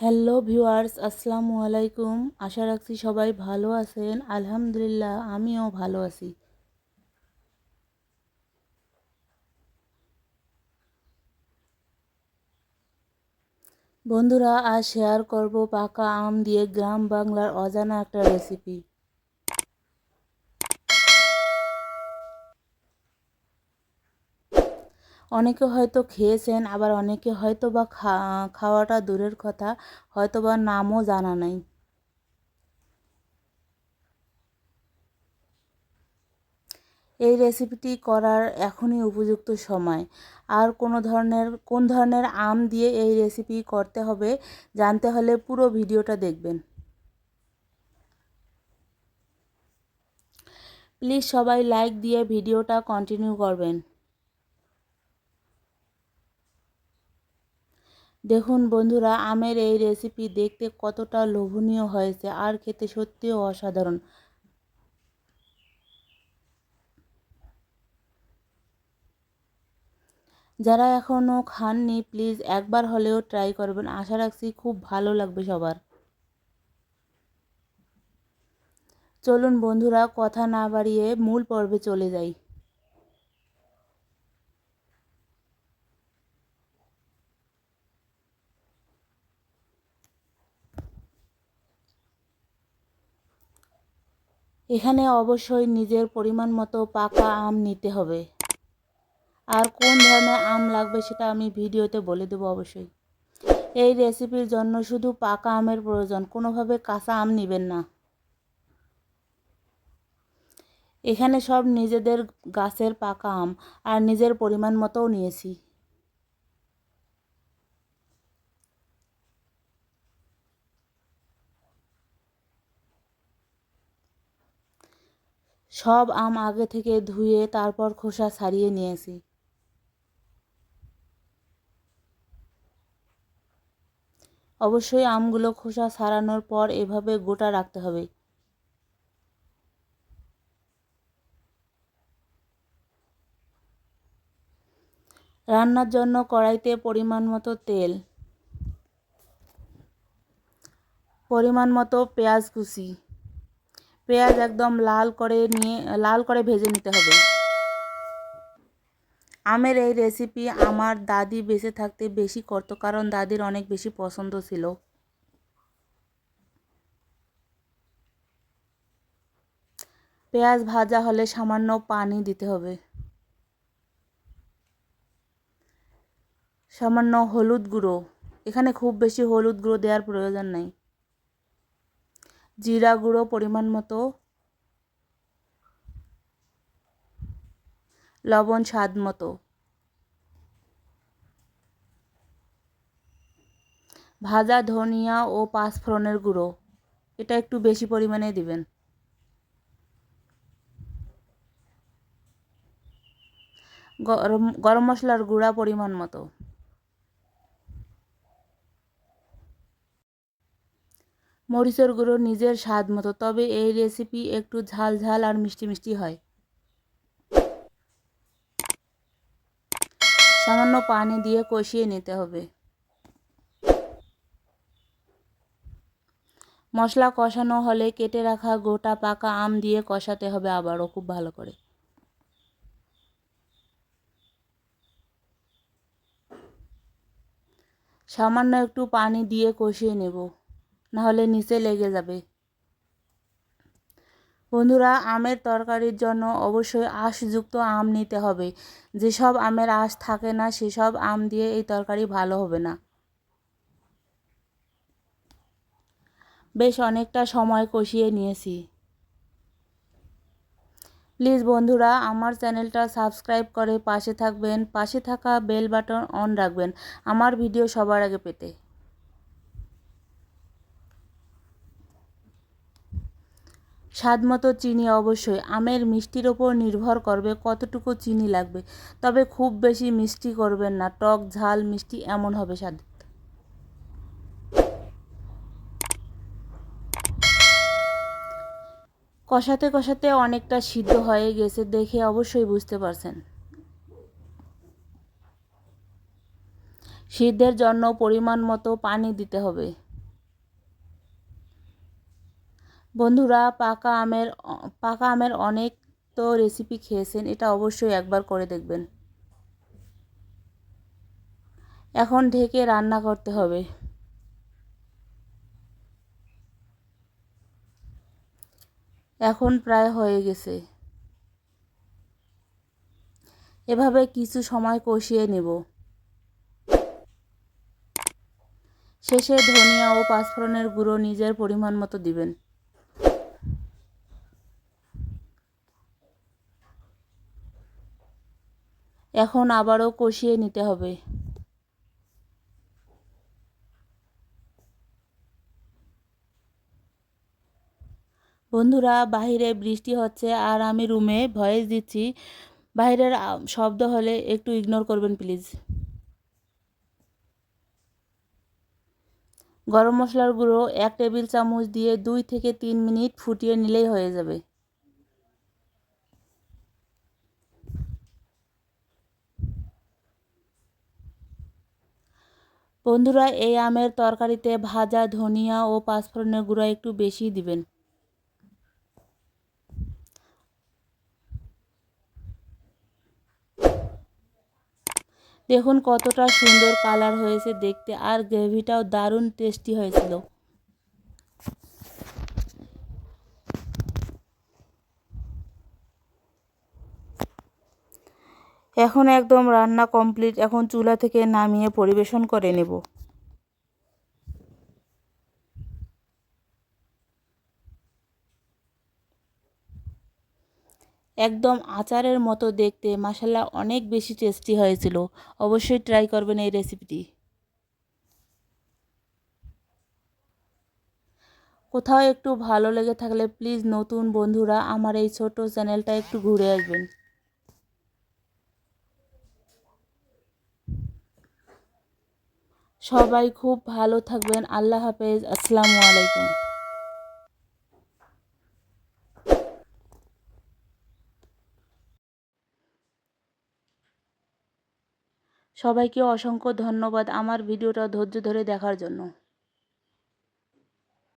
Hello viewers, আসসালামু আলাইকুম। আশা রাখছি সবাই ভালো আছেন। আলহামদুলিল্লাহ, আমিও ভালো আছি। বন্ধুরা, আজ শেয়ার করব পাকা আম দিয়ে গ্রাম বাংলার অজানা একটা রেসিপি অনেকে হয়তো খেয়েছেন, আবার অনেকে হয়তো বা খাওয়াটা দূরের কথা হয়তো বা নামও জানা নাই। এই রেসিপিটি করার এখনই উপযুক্ত সময়। আর কোনো ধরনের, কোন ধরনের আম দিয়ে এই রেসিপি করতে হবে জানতে হলে পুরো ভিডিওটা দেখবেন। প্লিজ সবাই লাইক দিয়ে ভিডিওটা কন্টিনিউ করবেন। দেখুন বন্ধুরা, আমের এই রেসিপি দেখতে কতটা লোভনীয় হয়েছে আর খেতে সত্যিও অসাধারণ। যারা এখনও খাননি প্লিজ একবার হলেও ট্রাই করবেন। আশা রাখছি খুব ভালো লাগবে সবার। চলুন বন্ধুরা, কথা না বাড়িয়ে মূল পর্বে চলে যাই। এখানে অবশ্যই নিজের পরিমাণ মতো পাকা আম নিতে হবে। আর কোন ধরনের আম লাগবে সেটা আমি ভিডিওতে বলে দেবো অবশ্যই। এই রেসিপির জন্য শুধু পাকা আমের প্রয়োজন, কোনোভাবে কাঁচা আম নেবেন না। এখানে সব নিজেদের গাছের পাকা আম, আর নিজের পরিমাণ মতোও নিয়েছি। সব আম আগে থেকে ধুয়ে তারপর খোসা ছাড়িয়ে নিয়েছি। অবশ্যই আমগুলো খোসা ছাড়ানোর পর এভাবে গোটা রাখতে হবে। রান্নার জন্য কড়াইতে পরিমাণ মতো তেল, পরিমাণ মতো পেঁয়াজ কুচি পেঁয়াজ একদম লাল করে নিয়ে, লাল করে ভেজে নিতে হবে। আমের এই রেসিপি আমার দাদি বেঁচে থাকতে বেশি করতো, কারণ দাদির অনেক বেশি পছন্দ ছিল। পেঁয়াজ ভাজা হলে সামান্য পানি দিতে হবে। সামান্য হলুদ গুঁড়ো। এখানে খুব বেশি হলুদ গুঁড়ো দেওয়ার প্রয়োজন নাই। জিরা গুঁড়ো পরিমাণ মতো। লবণ স্বাদ মতো। ভাজা ধনিয়া ও পাঁচফোড়নের গুঁড়ো। এটা একটু বেশি পরিমাণে দিবেন। গরম গরম মশলার গুঁড়া পরিমাণ মতো। মরিচের গুঁড়ো নিজের স্বাদ মতো, তবে এই রেসিপি একটু ঝাল ঝাল আর মিষ্টি মিষ্টি হয়। সামান্য পানি দিয়ে কষিয়ে নিতে হবে। মশলা কষানো হলে কেটে রাখা গোটা পাকা আম দিয়ে কষাতে হবে আবারও খুব ভালো করে। সামান্য একটু পানি দিয়ে কষিয়ে নেব। নাহলে নিচে লেগে যাবে। বন্ধুরা, আমের তরকারির জন্য অবশ্যই আঁশযুক্ত আম নিতে হবে। যেসব আমের আঁশ থাকে না, সেসব আম দিয়ে এই তরকারি ভালো হবে না। বেশ অনেকটা সময় কষিয়ে নিয়েছি। প্লিজ বন্ধুরা, আমার চ্যানেলটা সাবস্ক্রাইব করে পাশে থাকবেন। পাশে থাকা বেল বাটন অন রাখবেন। আমার ভিডিও সবার আগে পেতে। স্বাদ মতো চিনি অবশ্যই। আমের মিষ্টির ওপর নির্ভর করবে কতটুকু চিনি লাগবে। তবে খুব বেশি মিষ্টি করবেন না, টক, ঝাল, মিষ্টি এমন হবে স্বাদ। কষাতে কষাতে অনেকটা সিদ্ধ হয়ে গেছে দেখে অবশ্যই বুঝতে পারছেন। সিদ্ধের জন্য পরিমাণ মতো পানি দিতে হবে। বন্ধুরা, পাকা আমের পাকা আমের অনেক তো রেসিপি খেয়েছেন, এটা অবশ্যই একবার করে দেখবেন। এখন ঢেকে রান্না করতে হবে। এখন প্রায় হয়ে গেছে। এভাবে কিছু সময় কষিয়ে নেব। শেষে ধনিয়া ও পাঁচফোড়নের গুঁড়ো নিজের পরিমাণ মতো দিবেন। এখন আবারও কষিয়ে নিতে হবে। বন্ধুরা, বাহিরে বৃষ্টি হচ্ছে আর আমি রুমে ভয়েস দিচ্ছি। বাইরের শব্দ হলে একটু ইগনোর করবেন প্লিজ গরম মশলার গুঁড়ো এক টেবিল চামচ দিয়ে দুই থেকে তিন মিনিট ফুটিয়ে নিলেই হয়ে যাবে। বন্ধুরা, এই আমের তরকারিতে ভাজা ধনিয়া ও পাঁচফোড়নের গুঁড়া একটু বেশি দিবেন। দেখুন কতটা সুন্দর কালার হয়েছে দেখতে, আর গ্রেভিটাও দারুণ টেস্টি হয়েছিল। এখন একদম রান্না কমপ্লিট, এখন চুলা থেকে নামিয়ে পরিবেশন করে নেব। একদম আচারের মতো দেখতে মশালা অনেক বেশি টেস্টি হয়েছিল। অবশ্যই ট্রাই করবেন এই রেসিপিটি কোথাও একটু ভালো লেগে থাকলে প্লিজ নতুন বন্ধুরা আমার এই ছোট চ্যানেলটা একটু ঘুরে আসবেন। সবাই খুব ভালো থাকবেন। আল্লাহ হাফেজ। আসসালামু আলাইকুম। সবাইকে অসংখ্য ধন্যবাদ আমার ভিডিওটা ধৈর্য ধরে দেখার জন্য।